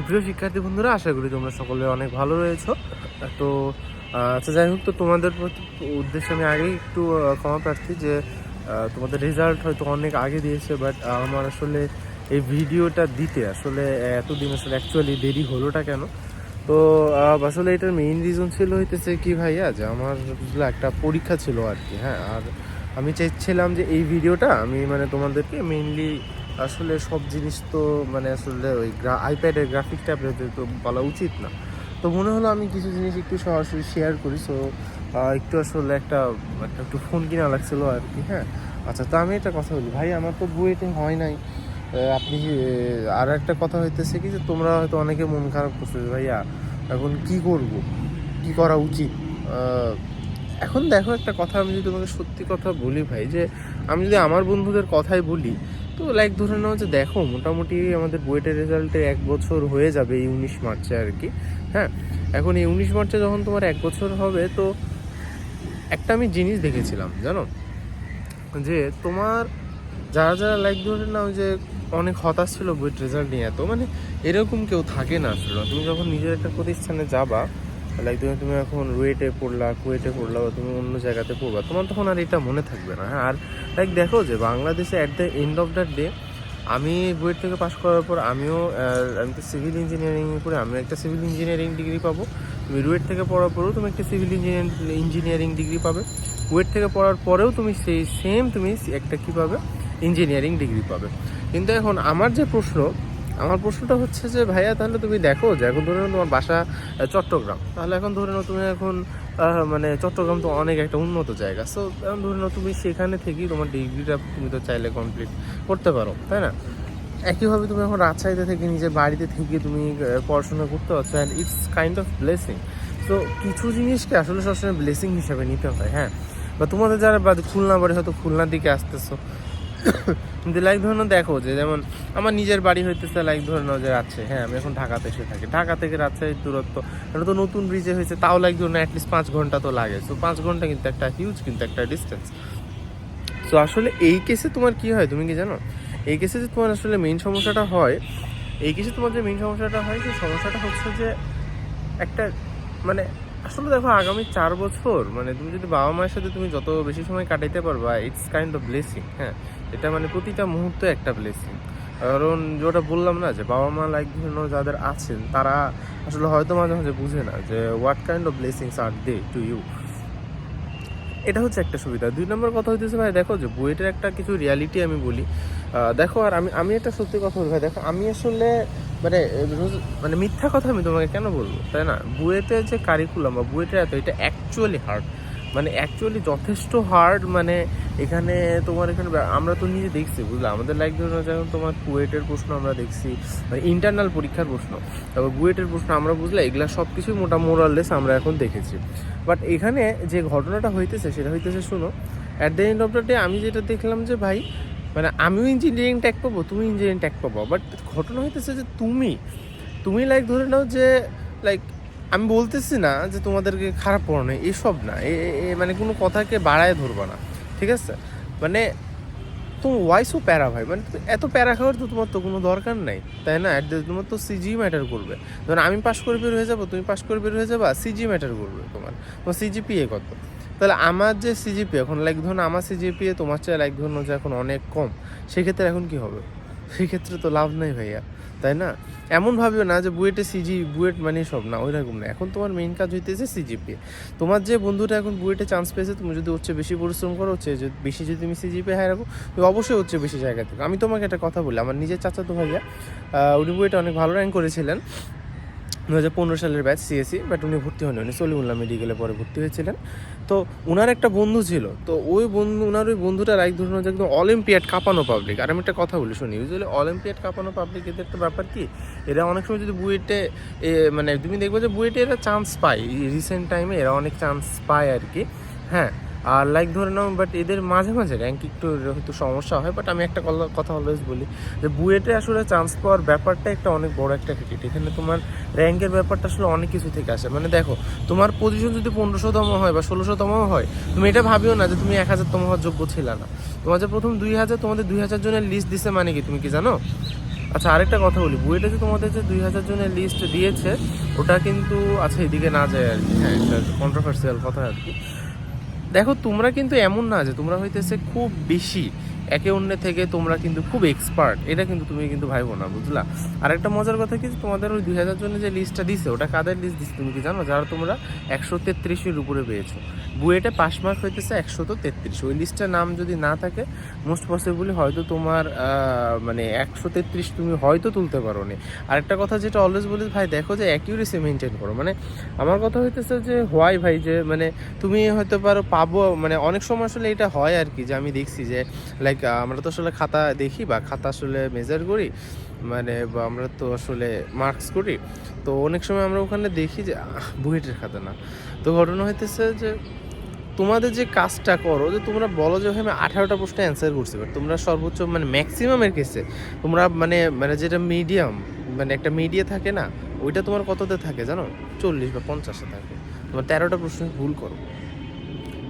সুপ্রিয় শিক্ষার্থী বন্ধুরা, আশা করি তোমরা সকলে অনেক ভালো রয়েছো। তো আচ্ছা যাই হোক, তো তোমাদের প্রতি উদ্দেশ্যে আমি আগেই একটু ক্ষমা প্রার্থী যে তোমাদের রেজাল্ট হয়তো অনেক আগে দিয়েছে বাট আমার আসলে এই ভিডিওটা দিতে আসলে এতদিন আসলে অ্যাকচুয়ালি দেরি হলোটা কেন? তো আসলে এটার মেইন রিজন ছিল হইতেছে কি ভাইয়া, যে আমার একটা পরীক্ষা ছিল আর কি হ্যাঁ? আর আমি চাইছিলাম যে এই ভিডিওটা আমি মানে তোমাদেরকে মেইনলি আসলে সব জিনিস তো মানে আসলে ওই আইপ্যাডের গ্রাফিক ট্যাবলেটে তো বলা উচিত না। তো মনে হলো আমি কিছু জিনিস একটু সরাসরি শেয়ার করি। সো একটু আসলে একটা একটা, একটু ফোন কিনা লাগছিল আর কি হ্যাঁ? আচ্ছা তো আমি একটা কথা বলি। ভাই, আমার তো বুয়েটে হয় নাই। আপনি আর একটা কথা হইতেছে কি যে, তোমরা হয়তো অনেকে মন খারাপ করছে ভাইয়া, এখন কি করব? কি করা উচিত? এখন দেখো একটা কথা, আমি যদি তোমাকে সত্যি কথা বলি ভাই, যে আমি যদি আমার বন্ধুদের কথাই বলি তো লাইক ধরে নাও যে দেখো, মোটামুটি আমাদের বুয়েটের রেজাল্টে এক বছর হয়ে যাবে এই উনিশ মার্চে আর কি হ্যাঁ? এখন এই উনিশ মার্চে যখন তোমার এক বছর হবে, তো একটা আমি জিনিস দেখেছিলাম, জানো? যে তোমার যারা যারা লাইক ধরে নাও যে অনেক হতাশ ছিল বুয়েট রেজাল্ট নিয়ে এত মানে এরকম কেউ থাকে না আসলে। তুমি যখন নিজের একটা প্রতিষ্ঠানে যাবা লাইক তুমি তুমি এখন রুয়েটে পড়লা কুয়েটে পড়লা বা তুমি অন্য জায়গাতে পড়বা, তোমার তখন আর এটা মনে থাকবে না হ্যাঁ? আর লাইক দেখো যে বাংলাদেশে at the end of the day আমি বুয়েট থেকে পাশ করার পর আমিও আমি তো সিভিল ইঞ্জিনিয়ারিং করে আমিও একটা সিভিল ইঞ্জিনিয়ারিং ডিগ্রি পাবো। তুমি রুয়েট থেকে পড়ার পরেও তুমি একটা সিভিল ইঞ্জিনিয়ারিং ইঞ্জিনিয়ারিং ডিগ্রি পাবে। কুয়েট থেকে পড়ার পরেও তুমি সেই সেম তুমি একটা কী পাবে? ইঞ্জিনিয়ারিং ডিগ্রি পাবে। কিন্তু এখন আমার যে প্রশ্ন আমার প্রশ্নটা হচ্ছে যে, ভাইয়া, তাহলে তুমি দেখো যে, এখন ধরে নাও তোমার বাসা চট্টগ্রাম। তাহলে এখন ধরে নাও তুমি এখন মানে চট্টগ্রাম তো অনেক একটা উন্নত জায়গা। সো এখন ধরে নাও তুমি সেখানে থেকেই তোমার ডিগ্রিটা তুমি তো চাইলে কমপ্লিট করতে পারো, তাই না? একইভাবে তুমি এখন রাজশাহীতে থেকে নিজের বাড়িতে থেকে তুমি পড়াশোনা করতে পারছ and it's kind of blessing তো কিছু জিনিসকে আসলে সবসময় ব্লেসিং হিসাবে নিতে হয় হ্যাঁ? বা তোমাদের যারা খুলনা বাড়ি হয়তো খুলনার দিকে আসতেছো কিন্তু লাইক ধরে দেখো যে যেমন আমার নিজের বাড়ি হইতেছে লাইক ধরে যে রাজশাহী হ্যাঁ আমি এখন ঢাকাতে এসে থাকি। ঢাকা থেকে রাজশাহীর দূরত্ব, এটা তো নতুন ব্রিজে হয়েছে, তাও লাইক ধরুন অ্যাটলিস্ট পাঁচ ঘণ্টা তো লাগে। তো পাঁচ ঘণ্টা কিন্তু একটা হিউজ কিন্তু একটা ডিস্টেন্স তো আসলে এই কেসে তোমার কি হয়, তুমি কি জানো? এই কেসে যে তোমার আসলে মেইন সমস্যাটা হয়, এই কেসে তোমার যে মেইন সমস্যাটা হয়, সেই সমস্যাটা হচ্ছে যে একটা মানে আসলে দেখো আগামী চার বছর মানে তুমি যদি বাবা মায়ের সাথে তুমি যত বেশি সময় কাটাইতে পারবা ইটস কাইন্ড অফ ব্লেসিং হ্যাঁ। এটা মানে প্রতিটা মুহূর্তে একটা ব্লেসিং কারণ যেটা বললাম না, যে বাবা মা লাইক বিভিন্ন যাদের আছেন, তারা আসলে হয়তো মাঝে মাঝে বুঝে না যে what kind of blessings are they to you এটা হচ্ছে একটা সুবিধা। দুই নম্বর কথা হইতেছে ভাই, দেখো যে বুয়েটের একটা কিছু রিয়ালিটি আমি বলি। দেখো আর আমি আমি একটা সত্যি কথা বলি ভাই, দেখো আমি আসলে মানে মানে মিথ্যা কথা আমি তোমাকে কেন বলব? তাই না? বুয়েটের যে কারিকুলাম বা বুয়েটের এত, এটা অ্যাকচুয়ালি হার্ড মানে অ্যাকচুয়ালি যথেষ্ট হার্ড মানে এখানে তোমার এখানে আমরা তো নিজে দেখছি, বুঝলে? আমাদের লাইক ধরুন যেমন তোমার কুয়েটের প্রশ্ন আমরা দেখছি মানে ইন্টারনাল পরীক্ষার প্রশ্ন, তারপর বুয়েটের প্রশ্ন আমরা বুঝলে, এগুলা সব কিছুই মোটা মোরাললেস আমরা এখন দেখেছি। বাট এখানে যে ঘটনাটা হইতেছে, সেটা হইতেছে শুনো at the end of the day আমি যেটা দেখলাম যে ভাই মানে আমিও ইঞ্জিনিয়ারিং ট্যাক পাবো, তুমি ইঞ্জিনিয়ারিং ট্যাক পাবো বাট ঘটনা হইতেছে যে তুমি তুমি লাইক ধরে নাও যে লাইক আমি বলতেছি না যে তোমাদেরকে খারাপ পড়ানো এসব না। মানে কোনো কথাকে বাড়ায় ধরবা না, ঠিক আছে? মানে তোমার ওয়াইসও প্যারা ভাই মানে তুমি এত প্যারা খাওয়ার তো তোমার তো কোনো দরকার নাই, তাই না? The- তোমার তো সিজি ম্যাটার করবে। ধরুন আমি পাশ করে বের হয়ে যাব, তুমি পাশ করে বের হয়ে যাবা সিজি ম্যাটার করবে তোমার। তোমার সিজিপিএ কত? তাহলে আমার যে সিজিপি এখন লাইক ধরুন আমার সিজিপিএ তোমার চেয়ে লাইক ধরুন যে এখন অনেক কম, সেক্ষেত্রে এখন কি হবে? সেক্ষেত্রে তো লাভ নাই ভাইয়া, তাই না? এমন ভাবিও না যে বুয়েটে সিজি, বুয়েট মানে সব না ওই রকম না। এখন তোমার মেইন কাজ হইতেছে সিজিপিএ তোমার যে বন্ধুটা এখন বুয়েটে চান্স পেয়েছে, তুমি যদি হচ্ছে বেশি পরিশ্রম করো হচ্ছে বেশি যদি তুমি সিজিপিএ হাই রাখো, তুমি অবশ্যই হচ্ছে বেশি জায়গা থেকে। আমি তোমাকে একটা কথা বলি, আমার নিজের চাচাতো ভাইয়া উনি বুয়েটে অনেক ভালো র্যাঙ্ক করেছিলেন। দু হাজার পনেরো সালের ব্যাচ সিএসসি বাট উনি ভর্তি হন উনি সলিমুল্লাহ মেডিকেলে পরে ভর্তি হয়েছিলেন। তো ওনার একটা বন্ধু ছিল। তো ওই বন্ধু ওনার ওই বন্ধুটার এক ধরুন যে একদম অলিম্পিয়াড কাঁপানো পাবলিক আর আমি একটা কথা বলি, শুনি। ইউজুয়ালি অলিম্পিয়াড কাঁপানো পাবলিক এদের একটা ব্যাপার কি? এরা অনেক সময় যদি বুয়েটে মানে তুমি দেখবে যে বুয়েটে এরা চান্স পায়। রিসেন্ট টাইমে এরা অনেক চান্স পায় আর কি। হ্যাঁ আর লাইক ধরে নাও বাট এদের মাঝে মাঝে র্যাঙ্ক একটু হয়তো সমস্যা হয় বাট আমি একটা কথা- অলওয়েজ বলি যে বুয়েটে আসলে চান্স পাওয়ার ব্যাপারটা একটা অনেক বড় একটা ক্রিকেট এখানে তোমার র্যাঙ্কের ব্যাপারটা আসলে অনেক কিছু থেকে আসে। মানে দেখো, তোমার পজিশন যদি পনেরোশোতম হয় বা ষোলোশোতম হয়, তুমি এটা ভাবিও না যে তুমি এক হাজারতম হওয়ার যোগ্য ছিল না। তোমার যে প্রথম দুই হাজার, তোমাদের দুই হাজার জনের লিস্ট দিছে মানে কি, তুমি কি জানো? আচ্ছা আরেকটা কথা বলি। বুয়েটে যে তোমাদের যে দুই হাজার জনের লিস্ট দিয়েছে, ওটা কিন্তু আচ্ছা এদিকে না যায় আর কি। হ্যাঁ কন্ট্রোভার্সিয়াল কথা আর কি। দেখো তোমরা কিন্তু এমন না যে তোমরা হইতেছে খুব বেশি একে অন্যের থেকে তোমরা কিন্তু খুব এক্সপার্ট এটা কিন্তু তুমি কিন্তু ভাইবো না, বুঝলা? আর একটা মজার কথা কি, তোমাদের ওই দুই হাজার জনের যে লিস্টটা দিছে, ওটা কাদের লিস্ট দিচ্ছে তুমি কি জানো? যারা তোমরা একশো তেত্রিশের উপরে পেয়েছ। বুয়েটে পাস মার্ক হইতেছে একশো তো তেত্রিশ। ওই লিস্টের নাম যদি না থাকে মোস্ট পসিবলি হয়তো তোমার মানে একশো তেত্রিশ তুমি হয়তো তুলতে পারো নি আরেকটা কথা যেটা অলওয়েজ বলি, ভাই, দেখো যে অ্যাকিউরেসি মেনটেন করো। মানে আমার কথা হইতেছে যে হোয়াই ভাই, যে মানে তুমি হয়তো পারো, পাবো মানে অনেক সময় আসলে এটা হয় আর কি, যে আমি দেখছি যে লাইক আমরা তো আসলে খাতা দেখি বা খাতা আসলে মেজার করি মানে বা আমরা তো আসলে মার্কস করি। তো অনেক সময় আমরা ওখানে দেখি যে বুয়েটের খাতা না। তো ঘটনা হইতেছে যে, তোমাদের যে কাজটা করো, যে তোমরা বলো যে আমি আঠারোটা প্রশ্ন অ্যান্সার করছি। বাট তোমরা সর্বোচ্চ মানে ম্যাক্সিমামের কেসে তোমরা মানে মানে যেটা মিডিয়াম মানে একটা মিডিয়া থাকে না, ওইটা তোমার কততে থাকে জানো? চল্লিশ বা পঞ্চাশে থাকে। তোমার তেরোটা প্রশ্ন ভুল করো।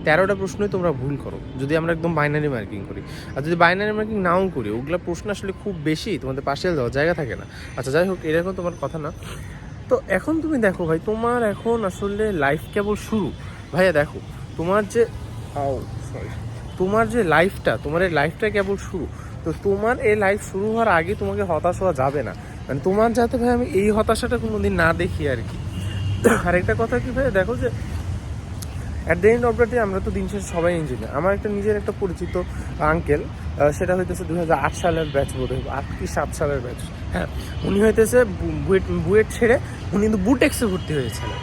তেরোটা প্রশ্নই তোমরা ভুল করো, যদি আমরা একদম বাইনারি মার্কিং করি। আর যদি বাইনারি মার্কিং নাও করি, ওগুলো প্রশ্ন আসলে খুব বেশি, তোমাদের পার্সেল দেওয়ার জায়গা থাকে না। আচ্ছা যাই হোক, এরকম তোমার কথা না। তো এখন তুমি দেখো ভাই, তোমার এখন আসলে লাইফ কেবল শুরু। ভাইয়া দেখো, তোমার যে সরি তোমার যে লাইফটা তোমার এই লাইফটা কেবল শুরু। তো তোমার এই লাইফ শুরু হওয়ার আগে তোমাকে হতাশ হওয়া যাবে না। মানে তোমার যাতে ভাই আমি এই হতাশাটা কোনোদিন না দেখি আর কি। আরেকটা কথা কি ভাই দেখো যে at the end of the day আমরা তো দিন শেষে সবাই ইঞ্জিনিয়ার আমার একটা নিজের একটা পরিচিত আঙ্কেল সেটা হইতেছে দু হাজার আট সালের ব্যাচ বোধ হয় আট কি সাত সালের ব্যাচ হ্যাঁ উনি হইতেছে বুয়েট বুয়েট ছেড়ে উনি কিন্তু বুটেক্সে ভর্তি হয়েছিলেন।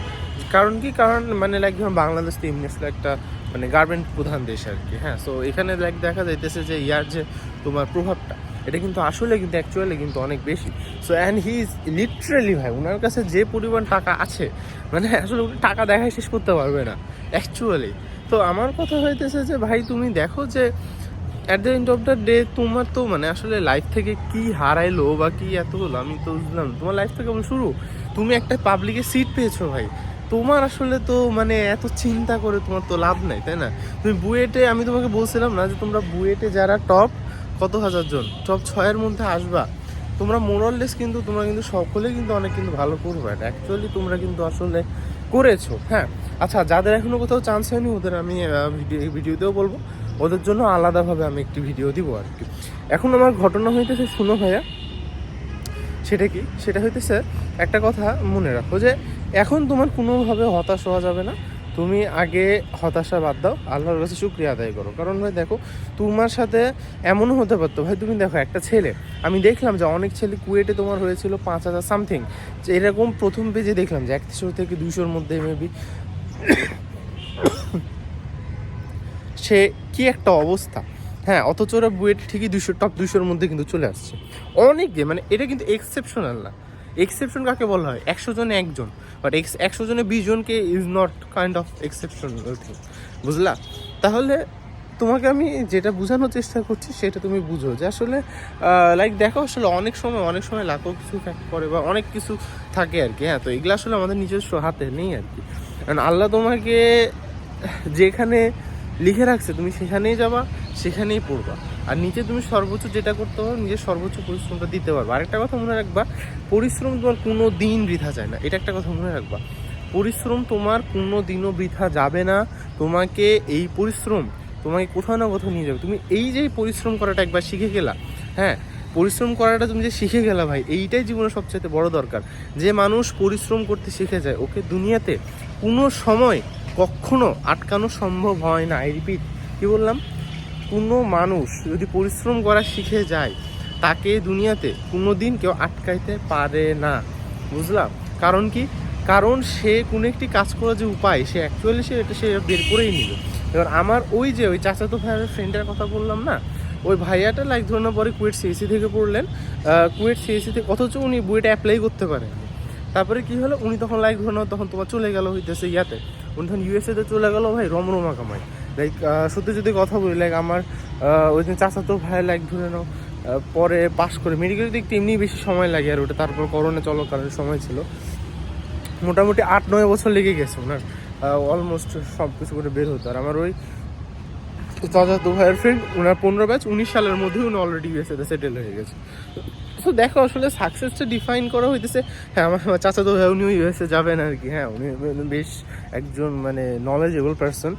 কারণ কি? কারণ মানে লাইক ধরুন বাংলাদেশ তো এমনি একটা মানে গার্মেন্ট প্রধান দেশ আর কি হ্যাঁ। সো এখানে লাইক দেখা যাইতেছে যে ইয়ার যে তোমার প্রভাবটা এটা কিন্তু আসলে কিন্তু অ্যাকচুয়ালি কিন্তু অনেক বেশি। So and he is literally ভাই ওনার কাছে যে পরিমাণ টাকা আছে মানে আসলে উনি টাকা দেখায় শেষ করতে পারবে না অ্যাকচুয়ালি তো আমার কথা হইতেছে যে ভাই, তুমি দেখো যে at the end of the day তোমার তো মানে আসলে লাইফ থেকে কি হারাইলো বা কি এত হলো, আমি তো বুঝলাম তোমার লাইফ থেকে কেমন শুরু? তুমি একটা পাবলিকে সিট পেয়েছ ভাই। তোমার আসলে তো মানে এত চিন্তা করে তোমার তো লাভ নাই, তাই না? তুমি বুয়েটে, আমি তোমাকে বলছিলাম না যে তোমরা বুয়েটে যারা টপ কত হাজার জন? টপ ছয়ের মধ্যে আসবা। তোমরা মোরাললেস কিন্তু, তোমরা কিন্তু সকলে কিন্তু অনেক কিন্তু ভালো করবে। অ্যাকচুয়ালি তোমরা কিন্তু আসলে করেছ হ্যাঁ? আচ্ছা যাদের এখনও কোথাও চান্স হয়নি, ওদের আমি ভিডিও ভিডিওতেও বলব। ওদের জন্য আলাদাভাবে আমি একটি ভিডিও দিব আর কি। এখন আমার ঘটনা হইতেছে, শুনো ভাইয়া। সেটা কি? সেটা হইতেছে, একটা কথা মনে রাখো যে এখন তোমার কোনোভাবে হতাশ হওয়া যাবে না। তুমি আগে হতাশা বাদ দাও, আল্লাহর কাছে শুক্রিয়া আদায় করো। কারণ ভাই দেখো, তোমার সাথে এমনও হতে পারতো। ভাই তুমি দেখো, একটা ছেলে, আমি দেখলাম যে অনেক ছেলে কুয়েটে তোমার হয়েছিল পাঁচ হাজার সামথিং যে এরকম প্রথম পেজে দেখলাম যে একশো থেকে দুশোর মধ্যে মেবি সে কি একটা অবস্থা। হ্যাঁ অথচ ওরা বুয়েট ঠিকই দুশো টপ দুশোর মধ্যে কিন্তু চলে আসছে। অনেকে মানে এটা কিন্তু এক্সেপশনাল না। এক্সেপশন কাকে বলা হয়? একশো জনে একজন। বাট এক্স একশো জনে বিশ জনকে is not kind of exceptional thing বুঝলা? তাহলে তোমাকে আমি যেটা বোঝানোর চেষ্টা করছি সেটা তুমি বুঝো যে আসলে লাইক দেখো আসলে অনেক সময় অনেক সময় লাখো কিছু ফ্যাক্ট করে বা অনেক কিছু থাকে আর কি হ্যাঁ? তো এগুলো আসলে আমাদের নিজস্ব হাতে নেই আর কি। কারণ আল্লাহ তোমাকে যেখানে লিখে রাখছে তুমি সেখানেই যাবা। সেখানেই পড়বা। আর নিচে তুমি সর্বোচ্চ যেটা করতে পারো, নিজের সর্বোচ্চ পরিশ্রমটা দিতে পারবে। আরেকটা কথা মনে রাখবা, পরিশ্রম তোমার কোনো দিন বৃথা যায় না। এটা একটা কথা মনে রাখবা। পরিশ্রম তোমার কোনো দিনও বৃথা যাবে না। তোমাকে এই পরিশ্রম তোমাকে কোথাও না কোথাও নিয়ে যাবে। তুমি এই যে পরিশ্রম করাটা একবার শিখে গেলা হ্যাঁ? পরিশ্রম করাটা তুমি যে শিখে গেলা ভাই, এইটাই জীবনে সবচেয়ে বড় দরকার। যে মানুষ পরিশ্রম করতে শিখে যায়, ওকে দুনিয়াতে কোনো সময় কখনো আটকানো সম্ভব হয় না। আই রিপিট, কী বললাম? কোনো মানুষ যদি পরিশ্রম করা শিখে যায়, তাকে দুনিয়াতে কোনো দিন কেউ আটকাইতে পারে না। বুঝলাম? কারণ কি? কারণ সে কোনো একটি কাজ করার যে উপায়, সে অ্যাকচুয়ালি সে এটা সে বের করেই নিল। এবার আমার ওই যে ওই চাচাতো ভাইয়ের ফ্রেন্ডের কথা বললাম না, ওই ভাইয়াটা লাইক ধরনের পরে কুয়েট সিএসি থেকে পড়লেন। কুয়েট সিএসি থেকে, অথচ উনি বুয়েটে অ্যাপ্লাই করতে পারেন তারপরে কি হলো? উনি তখন লাইক ধরুন তখন তোমার চলে গেল হইতেছে ইয়াতে। উনি তখন ইউএসএতে চলে গেল ভাই, রমরমা কামাই। লাইক সত্যি যদি কথা বলি লাইক আমার ওই দিন চাচাতো ভাই লাইক ধরে নাও পরে পাস করে মেডিকেল দিকটা এমনি বেশি সময় লাগে আর ওটা, তারপর করোনা চলকালীন সময় ছিল। মোটামুটি আট, নয় বছর লেগে গেছে ওনার। অলমোস্ট সব কিছু করে বের হতো। আর আমার ওই চাচাতো ভাইয়ের ফ্রেন্ড ওনার পনেরো ব্যাচ উনিশ সালের মধ্যেই উনি অলরেডি ইউএসএতে সেটেল হয়ে গেছে। তো দেখো আসলে সাকসেসটা ডিফাইন করা হইতেছে। হ্যাঁ আমার আমার চাচা তো উনি ইউএসএ যাবেন আর কি। হ্যাঁ উনি বেশ একজন মানে নলেজেবল পারসন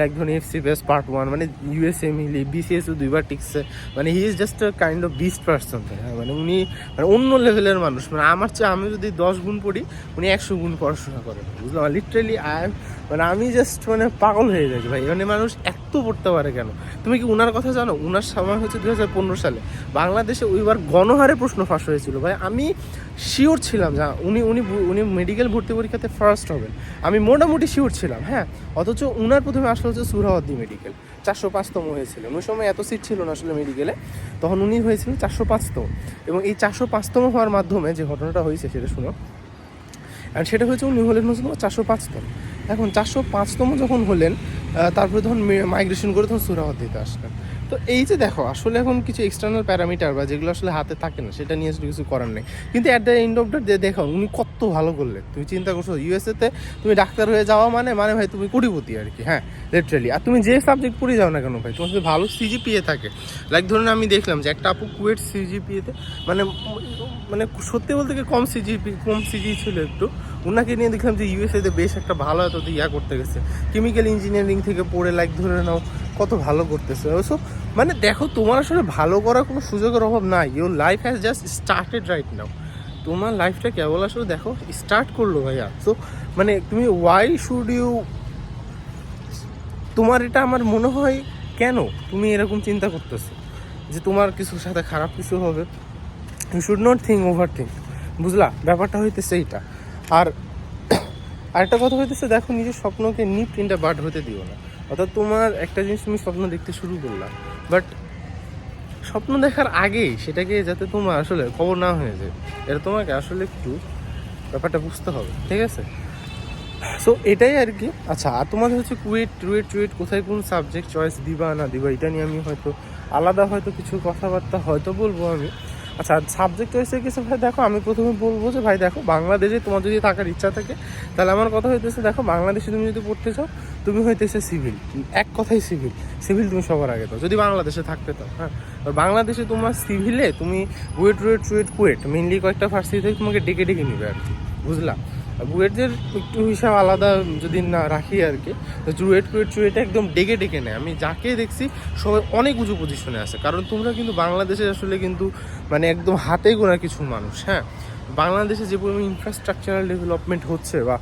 লাইক ধরুন এফ সি বেস পার্ট ওয়ান মানে ইউএসএ মিলি বিসিএসও দুইবার টিকছে। মানে he is just kind of beast person মানে উনি মানে অন্য লেভেলের মানুষ। মানে আমার চেয়ে আমি যদি দশ গুণ পড়ি, উনি একশো গুণ পড়াশোনা করেন বুঝলাম? লিটারেলি আই মানে আমি জাস্ট মানে পাগল হয়ে যাই ভাই। মানে মানুষ এত পড়তে পারে কেন? তুমি কি উনার কথা জানো? উনার সময় হচ্ছে দু হাজার পনেরো সালে। বাংলাদেশে ওইবার গণহারে প্রশ্ন ফাঁস হয়েছিল। ভাই, আমি শিওর ছিলাম যা উনি উনি উনি মেডিকেল ভর্তি পরীক্ষাতে ফার্স্ট হবেন। আমি মোটামুটি শিওর ছিলাম হ্যাঁ। অথচ উনার প্রথমে আসলে হচ্ছে সুরাহদ্দি মেডিকেল চারশো পাঁচতম হয়েছিল। ওই সময় এত সিট ছিল না আসলে মেডিকেলে তখন উনি হয়েছিল চারশো পাঁচতম। এবং এই চারশো পাঁচতম হওয়ার মাধ্যমে যে ঘটনাটা হয়েছে, সেটা শুনো। আর সেটা হচ্ছে উনি হলেন হচ্ছে চারশো পাঁচতম। এখন চারশো পাঁচতম যখন হলেন তারপরে তখন মাইগ্রেশন করে তখন সুরাহদ্দিতে আসলেন। তো এই যে দেখো, আসলে এখন কিছু এক্সটার্নাল প্যারামিটার বা যেগুলো আসলে হাতে থাকে না, সেটা নিয়ে আসলে কিছু করার নেই। কিন্তু at the end of the day দেখো, উনি কত ভালো করলেন। তুমি চিন্তা করছ ইউএসএতে তুমি ডাক্তার হয়ে যাওয়া মানে মানে ভাই তুমি কোটিপতি আর কি হ্যাঁ লিটারালি আর তুমি যে সাবজেক্ট পড়ে যাও না কেন ভাই, তোমার যদি ভালো সিজিপিএ থাকে। লাইক ধরুন আমি দেখলাম যে একটা আপু কুয়েট সিজিপিএতে মানে মানে সত্যি বলতে কম সিজিপি কম সিজি ছিল একটু। ওনাকে নিয়ে দেখলাম যে ইউএসএতে বেশ একটা ভালো এত ইয়া করতে গেছে। কেমিক্যাল ইঞ্জিনিয়ারিং থেকে পড়ে লাইক ধরে নাও, কত ভালো করতেছে। সো মানে দেখো, তোমার আসলে ভালো করার কোনো সুযোগের অভাব নাই। Your life has just started right now তোমার লাইফটা কেবল আসলে দেখো স্টার্ট করল ভাইয়া। সো মানে তুমি ওয়াই শুড ইউ তোমার এটা আমার মনে হয়, কেন তুমি এরকম চিন্তা করতেছো? যে তোমার কিছুর সাথে খারাপ কিছু হবে। You should not think over think বুঝলা? ব্যাপারটা হইতেছে এইটা। আর আরেকটা কথা হইতেছে, দেখো নিজের স্বপ্নকে নিপ তিনটা বাট হতে দিও না। অর্থাৎ তোমার একটা জিনিস তুমি স্বপ্ন দেখতে শুরু করলা। বাট স্বপ্ন দেখার আগেই সেটাকে যাতে তোমার আসলে খবর না হয়ে যায়, এটা তোমাকে আসলে একটু ব্যাপারটা বুঝতে হবে, ঠিক আছে? সো এটাই আর কি। আচ্ছা আর তোমাদের হচ্ছে কুয়েট, টুয়েট টুয়েট, কোথায় কোন সাবজেক্ট চয়েস দিবা না দিবা, এটা নিয়ে আমি হয়তো আলাদা হয়তো কিছু কথাবার্তা হয়তো বলব আমি। আচ্ছা সাবজেক্ট হয়েছে কিছু ভাই, দেখো, আমি প্রথমে বলব যে, ভাই, দেখো, বাংলাদেশে তোমার যদি থাকার ইচ্ছা থাকে, তাহলে আমার কথা হইতেছে, দেখো, বাংলাদেশে তুমি যদি পড়তে চাও, তুমি হইতেছে সিভিল এক কথাই সিভিল সিভিল তুমি সবার আগে তো যদি বাংলাদেশে থাকতে তো হ্যাঁ? বাংলাদেশে তোমার সিভিলে তুমি wait wait wait KUET mainly কয়েকটা ফার্সি থেকে তোমাকে ডেকে ডেকে নিবে আর কি। বুঝলা? বুয়েটদের একটু হিসাব আলাদা যদি না রাখি আর কি, তো কুয়েট চুয়েট একদম ডেকে ডেকে নেয়। আমি যাকে দেখছি, সবাই অনেক উঁচু পজিশনে আছে। কারণ তোমরা কিন্তু বাংলাদেশে আসলে কিন্তু মানে একদম হাতে গোনা কিছু মানুষ হ্যাঁ? বাংলাদেশে যে পরিমাণ ইনফ্রাস্ট্রাকচারাল ডেভেলপমেন্ট হচ্ছে বা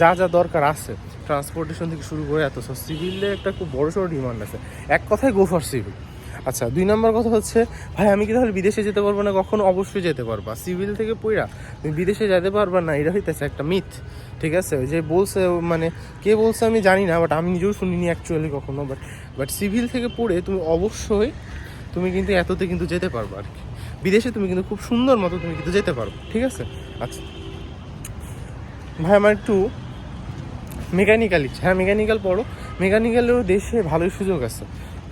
যা যা দরকার আছে ট্রান্সপোর্টেশন থেকে শুরু করে এত সব সিভিলে একটা খুব বড় সড়ো ডিমান্ড আছে। এক কথায় গো ফর সিভিল আচ্ছা দুই নম্বর কথা হচ্ছে, ভাই, আমি কি তাহলে বিদেশে যেতে পারব না? কখনো অবশ্যই যেতে পারবা। সিভিল থেকে পড়া তুমি বিদেশে যেতে পারবা না, এটা হইতেছে একটা মিথ ঠিক আছে? যে বলছে মানে কে বলছে আমি জানি না বাট আমি নিজেও শুনিনি অ্যাকচুয়ালি কখনো বাট বাট সিভিল থেকে পড়ে তুমি অবশ্যই, তুমি কিন্তু এততে কিন্তু যেতে পারবে আর কি। বিদেশে তুমি কিন্তু খুব সুন্দর মতো তুমি কিন্তু যেতে পারবে, ঠিক আছে? আচ্ছা। ভাই, আমার একটু মেকানিক্যাল ইচ্ছা। হ্যাঁ মেকানিক্যাল পড়ো। মেকানিক্যালেও দেশে ভালোই সুযোগ আছে।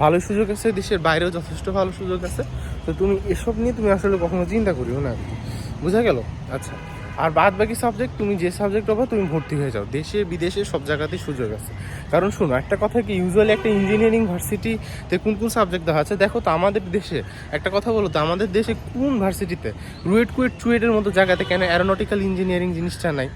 ভালোই সুযোগ আছে, দেশের বাইরেও যথেষ্ট ভালো সুযোগ আছে। তো তুমি এসব নিয়ে তুমি আসলে কখনো চিন্তা করিও না আর কি। বোঝা গেল? আচ্ছা। আর বাদ বাকি সাবজেক্ট তুমি যে সাবজেক্ট পাবা তুমি ভর্তি হয়ে যাও। দেশে, বিদেশে সব জায়গাতেই সুযোগ আছে। কারণ শোনো, একটা কথা কি ইউজুয়ালি একটা ইঞ্জিনিয়ারিং ভার্সিটিতে কোন কোন সাবজেক্ট দেওয়া আছে? দেখো তো, আমাদের দেশে, একটা কথা বলো তো, আমাদের দেশে কোন ভার্সিটিতে রুয়েট কুয়েট চুয়েটের মতো জায়গাতে কেন অ্যারোনটিক্যাল ইঞ্জিনিয়ারিং জিনিসটা নাই?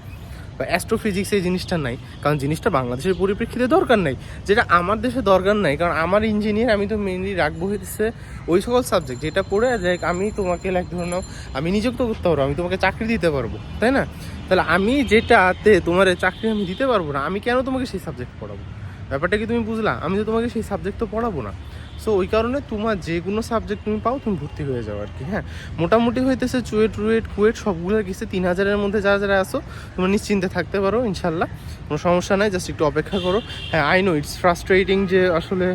বা অ্যাস্ট্রোফিজিক্স এই জিনিসটা নাই, কারণ জিনিসটা বাংলাদেশের পরিপ্রেক্ষিতে দরকার নাই। যেটা আমার দেশে দরকার নাই, কারণ আমার ইঞ্জিনিয়ার আমি তো মেনলি রাখব হচ্ছে ওই সকল সাবজেক্ট যেটা পড়ে যায় আমি তোমাকে লাইক ধরে নাও, আমি নিযুক্ত করতে পারব, আমি তোমাকে চাকরি দিতে পারব, তাই না? তাহলে আমি যেটাতে তোমার চাকরি আমি দিতে পারব না, আমি কেন তোমাকে সেই সাবজেক্ট পড়াবো? ব্যাপারটা কি তুমি বুঝলা? আমি তো তোমাকে সেই সাবজেক্ট তো পড়াবো না। সো ওই কারণে তোমার যে কোনো সাবজেক্ট তুমি পাও, তুমি ভর্তি হয়ে যাও আর কি হ্যাঁ? মোটামুটি হইতেছে চুয়েট, রুয়েট, কুয়েট, সবগুলোর গেছে তিন হাজারের মধ্যে যারা যারা আসো তোমরা নিশ্চিন্তে থাকতে পারো, ইনশাল্লাহ। কোনো সমস্যা নাই জাস্ট একটু অপেক্ষা করো। হ্যাঁ আই নো ইটস ফ্রাস্ট্রেটিং যে আসলে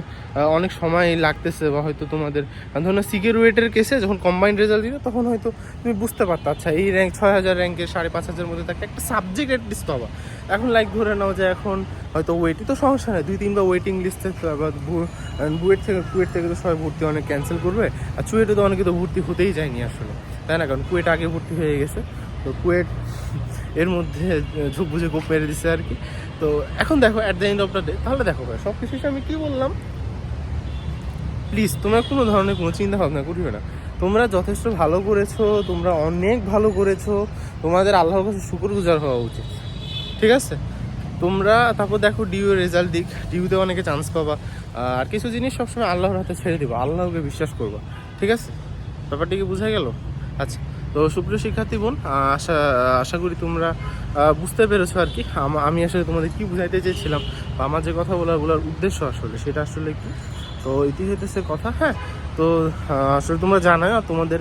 অনেক সময় লাগতেছে বা হয়তো তোমাদের ধরুন সিকে রুয়েটের কেসে যখন কম্বাইন্ড রেজাল্ট দিবে, তখন হয়তো তুমি বুঝতে পারতো আচ্ছা এই র্যাঙ্ক ছয় হাজার র্যাঙ্কের সাড়ে পাঁচ হাজারের মধ্যে থাকে একটা সাবজেক্ট অ্যাটলিস্ট পাবা। এখন লাইক ধরে নাও যে এখন হয়তো ওয়েটিং তো সমস্যা নেই, দুই তিনবার ওয়েটিং লিস্টে বুয়েট থেকে, কুয়েট থেকে তো সবাই ভর্তি অনেক ক্যান্সেল করবে, আর চুয়েটে তো অনেকে তো ভর্তি হতেই যায়নি আসলে, তাই না? কারণ কুয়েট আগে ভর্তি হয়ে গেছে, তো কুয়েট এর মধ্যে ঝুঁক বুঝে কোপ মেরে দিছে আর কি। তো এখন দেখো at the end of the day তাহলে দেখো ভাই সব কিছু আমি কী বললাম? প্লিজ তোমরা কোনো ধরনের কোনো চিন্তা ভাবনা করিবে না। তোমরা যথেষ্ট ভালো করেছ, তোমরা অনেক ভালো করেছ, তোমাদের আল্লাহর কাছে শুকুর গুজার হওয়া উচিত। ঠিক আছে? তোমরা, তারপর দেখো ডিউ রেজাল্ট দিক ডিউতে অনেকে চান্স পাবা। আর কিছু জিনিস সবসময় আল্লাহর হাতে ছেড়ে দিবা, আল্লাহকে বিশ্বাস করবা। ঠিক আছে? ব্যাপারটা কি বোঝা গেল? আচ্ছা। তো সুপ্রিয় শিক্ষার্থী বোন আশা আশা করি তোমরা বুঝতে পেরেছ আর কি। আমি আসলে তোমাদের কি বুঝাইতে চেয়েছিলাম আমার যে কথা বলার বলার উদ্দেশ্য আসলে সেটা আসলে কি? তো ইতিহাসের কথা হ্যাঁ? তো আসলে তোমরা আর তোমাদের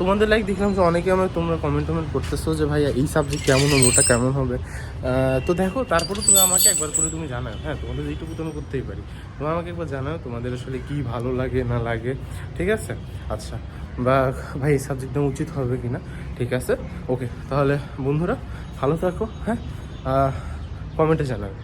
তোমাদের লাইক দেখলাম যে অনেকে আমার তোমরা কমেন্ট টমেন্ট করতেছো যে ভাইয়া এই সাবজেক্ট কেমন হবে, ওটা কেমন হবে? তো দেখো, তারপরে তুমি আমাকে একবার করে তুমি জানাও হ্যাঁ তোমাদের এইটুকু তো আমি করতেই পারি। তোমরা আমাকে একবার জানাও তোমাদের আসলে কি ভালো লাগে না লাগে, ঠিক আছে? আচ্ছা বা ভাই এই সাবজেক্টটা উচিত হবে কি না ঠিক আছে? ওকে তাহলে বন্ধুরা, ভালো থাকো হ্যাঁ? কমেন্টে জানাবে।